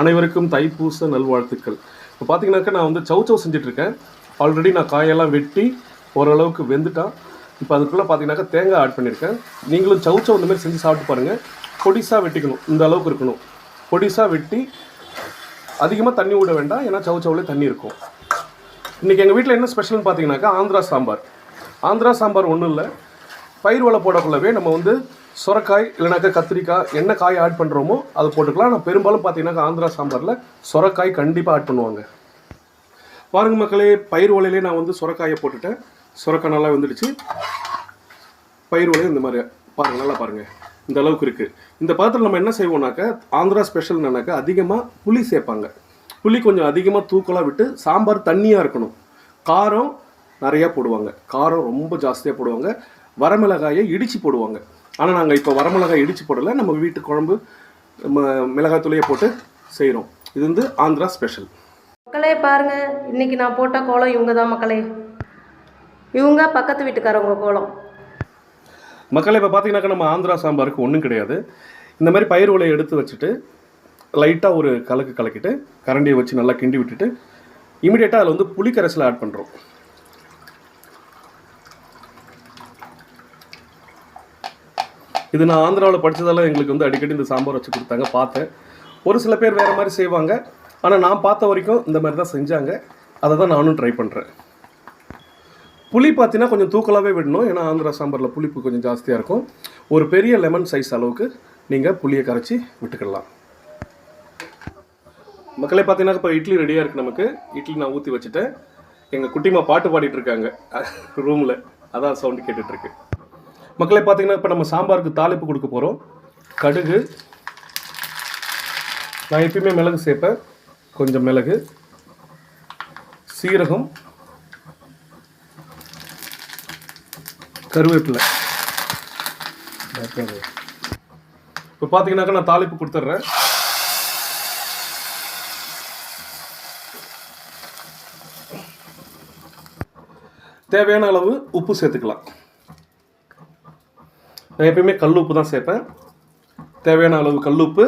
அனைவருக்கும் தைப்பூச நல்வாழ்த்துக்கள். இப்போ பார்த்தீங்கன்னாக்கா நான் வந்து சவு சவு செஞ்சிட்ருக்கேன். ஆல்ரெடி நான் காயெல்லாம் வெட்டி ஓரளவுக்கு வெந்துட்டான் இப்போ அதுக்குள்ளே பார்த்தீங்கன்னாக்கா தேங்காய் ஆட் பண்ணியிருக்கேன் நீங்களும் சவு சவு மாதிரி செஞ்சு சாப்பிட்டு பாருங்கள் பொடிசாக வெட்டிக்கணும். இந்த அளவுக்கு இருக்கணும். பொடிசாக வெட்டி அதிகமாக தண்ணி விட வேண்டாம். ஏன்னா சவு சவுலே தண்ணி இருக்கும். இன்றைக்கி எங்கள் வீட்டில் என்ன ஸ்பெஷல்னு பார்த்தீங்கன்னாக்கா ஆந்திரா சாம்பார். ஆந்திரா சாம்பார் ஒன்றும் இல்லை. பயிர் வலை போடக்குள்ளவே நம்ம வந்து சுரக்காய் இல்லைனாக்கா கத்திரிக்காய் என்ன காய் ஆட் பண்ணுறோமோ அதை போட்டுக்கலாம். ஆனால் பெரும்பாலும் பார்த்தீங்கன்னாக்கா ஆந்திரா சாம்பாரில் சுரக்காய் கண்டிப்பாக ஆட் பண்ணுவாங்க. பாருங்க மக்களே பயிர் ஒலையிலே நான் வந்து சுரக்காயை போட்டுட்டேன். சொரக்காய் நல்லா வந்துடுச்சு. பயிர் ஒலை இந்த மாதிரி பாருங்க நல்லா பாருங்கள் இந்த அளவுக்கு இருக்குது இந்த பாத்திரம் நம்ம என்ன செய்வோம்னாக்கா ஆந்திரா ஸ்பெஷல்னாக்கா அதிகமாக புளி சேர்ப்பாங்க. புளி கொஞ்சம் அதிகமாக தூக்கலாக விட்டு சாம்பார் தண்ணியாக இருக்கணும். காரம் நிறையா போடுவாங்க. காரம் ரொம்ப ஜாஸ்தியாக போடுவாங்க. வரமிளகாயை இடித்து போடுவாங்க. ஆனால் நாங்கள் இப்போ வரமிளகாய் இடித்து போடலை. நம்ம வீட்டு குழம்பு நம்ம மிளகாய் தூளையை போட்டு செய்கிறோம் இது வந்து ஆந்திரா ஸ்பெஷல் மக்களே பாருங்க. இன்னைக்கு நான் போட்ட கோலம் இவங்க தான் மக்களே. இவங்க பக்கத்து வீட்டுக்காரவங்க கோலம். மக்களே இப்போ பார்த்தீங்கன்னாக்கா நம்ம ஆந்திரா சாம்பாருக்கு ஒன்றும் கிடையாது. இந்த மாதிரி பயிர் உலையை எடுத்து வச்சுட்டு லைட்டாக ஒரு கலக்கு கலக்கிட்டு கரண்டியை வச்சு நல்லா கிண்டி விட்டுட்டு இமிடியேட்டாக அதில் வந்து புளிக்கரைசலை ஆட் பண்ணுறோம் இது நான் ஆந்திராவில் படித்ததெல்லாம் எங்களுக்கு வந்து அடிக்கடி இந்த சாம்பார் வச்சு கொடுத்தாங்க பார்த்தேன். ஒரு சில பேர் வேறு மாதிரி செய்வாங்க. ஆனால் நான் பார்த்த வரைக்கும் இந்த மாதிரி தான் செஞ்சாங்க. அதை தான் நானும் ட்ரை பண்ணுறேன் புளி பார்த்தீங்கன்னா கொஞ்சம் தூக்கலாகவே விடணும். ஏன்னா ஆந்திரா சாம்பாரில் புளிப்பு கொஞ்சம் ஜாஸ்தியாக இருக்கும். ஒரு பெரிய லெமன் சைஸ் அளவுக்கு நீங்கள் புளியை கரைச்சி விட்டுக்கிடலாம் மக்களே பார்த்தீங்கன்னா இப்போ இட்லி ரெடியாக இருக்குது நமக்கு. இட்லி நான் ஊற்றி வச்சுட்டேன். எங்கள் குட்டிமா பாட்டு பாடிட்டு இருக்காங்க. ரூமில் அதான் சவுண்டு கேட்டுட்ருக்கு மக்களை பார்த்தீங்கன்னா இப்போ நம்ம சாம்பாருக்கு தாளிப்பு கொடுக்க போகிறோம் கடுகு. நான் எப்பயுமே மிளகு சேர்ப்பேன். கொஞ்சம் மிளகு. சீரகம். கருவேப்பிலை. இப்போ பார்த்தீங்கன்னாக்கா நான் தாளிப்பு கொடுத்துட்றேன். தேவையான அளவு உப்பு சேர்த்துக்கலாம். நான் எப்பயுமே கல் உப்பு தான் சேர்ப்பேன். தேவையான அளவு கல் உப்பு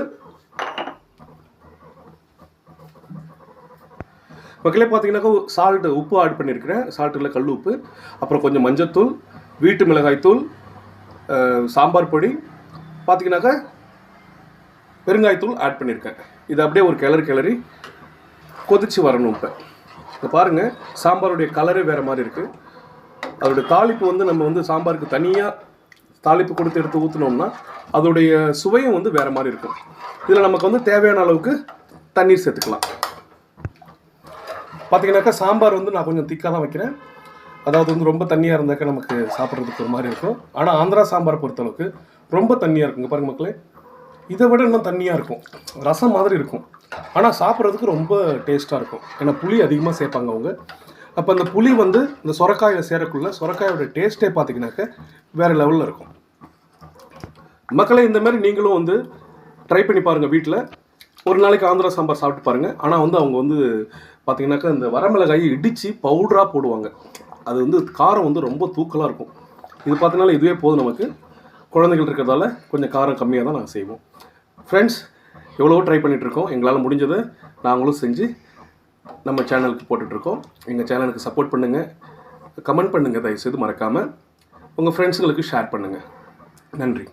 மக்களே பார்த்தீங்கன்னாக்கா சால்ட்டு உப்பு ஆட் பண்ணியிருக்கிறேன் சால்ட்டில் கல் உப்பு அப்புறம் கொஞ்சம் மஞ்சத்தூள் வீட்டு மிளகாய்த்தூள் சாம்பார் பொடி. பார்த்தீங்கன்னாக்கா பெருங்காயத்தூள் ஆட் பண்ணியிருக்கேன் இது அப்படியே ஒரு கிளறி கிளறி கொதிச்சு வரணும் இப்போ. இப்போ பாருங்கள் சாம்பாருடைய கலரே வேறு மாதிரி இருக்குது அதோடய தாளிப்பு வந்து நம்ம வந்து சாம்பாருக்கு தனியாக தாளிப்பு கொடுத்து எடுத்து ஊற்றினோம்னா அதோடைய சுவையும் வந்து வேறு மாதிரி இருக்கும். இதில் நமக்கு வந்து தேவையான அளவுக்கு தண்ணீர் சேர்த்துக்கலாம். பார்த்தீங்கன்னாக்கா சாம்பார் வந்து நான் கொஞ்சம் திக்காக தான் வைக்கிறேன். அதாவது வந்து ரொம்ப தண்ணியாக இருந்தாக்கா நமக்கு சாப்பிட்றதுக்கு ஒரு மாதிரி இருக்கும். ஆனால் ஆந்திரா சாம்பார் பொறுத்தளவுக்கு ரொம்ப தண்ணியாக இருக்குங்க. பாருங்க மக்களே இதை விட இன்னும் தண்ணியாக இருக்கும். ரசம் மாதிரி இருக்கும். ஆனால் சாப்பிட்றதுக்கு ரொம்ப டேஸ்ட்டாக இருக்கும். ஏன்னா புளி அதிகமாக சேர்ப்பாங்க அவங்க. அப்போ அந்த புளி வந்து இந்த சொரக்காயில் சேரக்குள்ள சொரக்காயோட டேஸ்ட்டே பார்த்தீங்கன்னாக்க வேறு லெவலில் இருக்கும். மக்களே இந்த மாதிரி நீங்களும் வந்து ட்ரை பண்ணி பாருங்கள் வீட்டில் ஒரு நாளைக்கு ஆந்திரா சாம்பார் சாப்பிட்டு பாருங்கள் ஆனால் வந்து அவங்க வந்து பார்த்தீங்கன்னாக்கா இந்த வரமிளகாயை இடித்து பவுடராக போடுவாங்க. அது வந்து காரம் வந்து ரொம்ப தூக்கலாக இருக்கும். இது பார்த்தீங்கன்னா இதுவே போதும் நமக்கு. குழந்தைகள் இருக்கிறதால கொஞ்சம் காரம் கம்மியாக தான் நாங்கள் செய்வோம். ஃப்ரெண்ட்ஸ் எவ்வளவோ ட்ரை பண்ணிகிட்ருக்கோம் எங்களால் முடிஞ்சதை நாங்களும் செஞ்சு நம்ம சேனலுக்கு போட்டுட்ருக்கோம். எங்கள் சேனலுக்கு சப்போர்ட் பண்ணுங்கள் கமெண்ட் பண்ணுங்கள் தயவுசெய்து மறக்காமல் உங்கள் ஃப்ரெண்ட்ஸுங்களுக்கு ஷேர் பண்ணுங்கள் நன்றி.